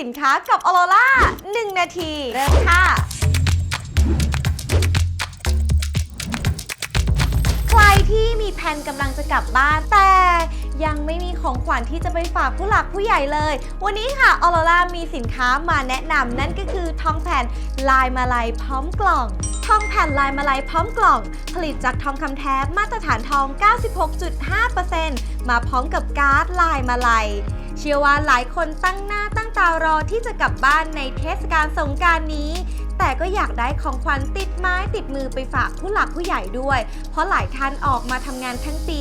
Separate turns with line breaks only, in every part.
สินค้ากับออโรล่า1นาทีเริ่มค่ะใครที่มีแผนกำลังจะกลับบ้านแต่ยังไม่มีของขวัญที่จะไปฝากผู้หลักผู้ใหญ่เลย วันนี้ค่ะออโรล่ามีสินค้ามาแนะนำนั่นก็คือทองแผ่นลายมาลัยพร้อมกล่องทองแผ่นลายมาลัยพร้อมกล่อง ผลิตจากทองคำแท้มาตรฐานทอง 96.5%มาพร้อมกับการ์ดลายมาลัย เชื่อว่าหลายคนตั้งหน้าตั้งตารอที่จะกลับบ้านในเทศกาลสงการนี้แต่ก็อยากได้ของขวัญติดไม้ติดมือไปฝากผู้หลักผู้ใหญ่ด้วย เพราะหลายท่านออกมาทำงานทั้งปี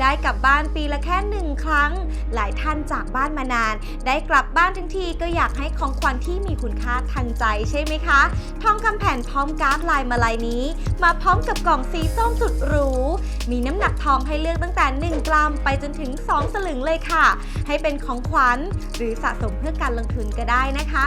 ได้กลับบ้านปีละแค่หนึ่งครั้ง หลายท่านจากบ้านมานาน ได้กลับบ้านทั้งทีก็อยากให้ของขวัญที่มีคุณค่าทางใจใช่ไหมคะทองคำแผ่นพร้อมการ์ดลายมาลายนี้ มาพร้อมกับกล่องสีส้มสุดหรูมีน้ำหนักทองให้เลือกตั้งแต่ 1 กรัมไปจนถึง 2 สลึงเลยค่ะ ให้เป็นของขวัญหรือสะสมเพื่อการลงทุนก็ได้นะคะ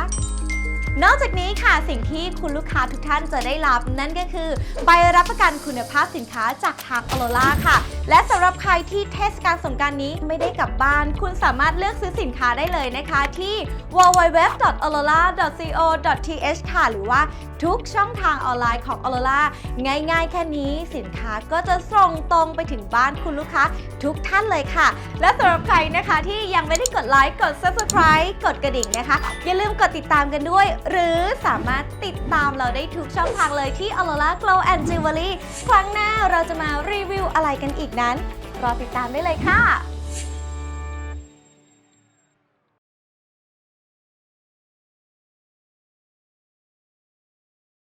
นอกจากนี้ค่ะสิ่งที่คุณลูกค้าทุกท่านจะได้รับ นั่นก็คือใบรับประกันคุณภาพสินค้าจากทางอโลล่าค่ะ และสำหรับใครที่เทศกาลสงการนี้ไม่ได้กลับบ้าน คุณสามารถเลือกซื้อสินค้าได้เลยนะคะที่ www.olola.co.th ค่ะหรือว่า ทุกช่องทางออนไลน์ของ Olola ง่ายๆ แค่นี้สินค้าก็จะส่งตรงไปถึงบ้านคุณลูกค้าทุกท่านเลยค่ะ และสำหรับใครนะคะที่ยังไม่ได้กดไลค์กด subscribe กดกระดิ่งนะคะ อย่าลืมกดติดตามกันด้วย หรือสามารถติดตามเราได้ทุกช่องทางเลยที่ Olola Glow and Jewelry ครั้งหน้าเราจะมารีวิวอะไรกันอีกนั้น รอติดตามได้เลยค่ะ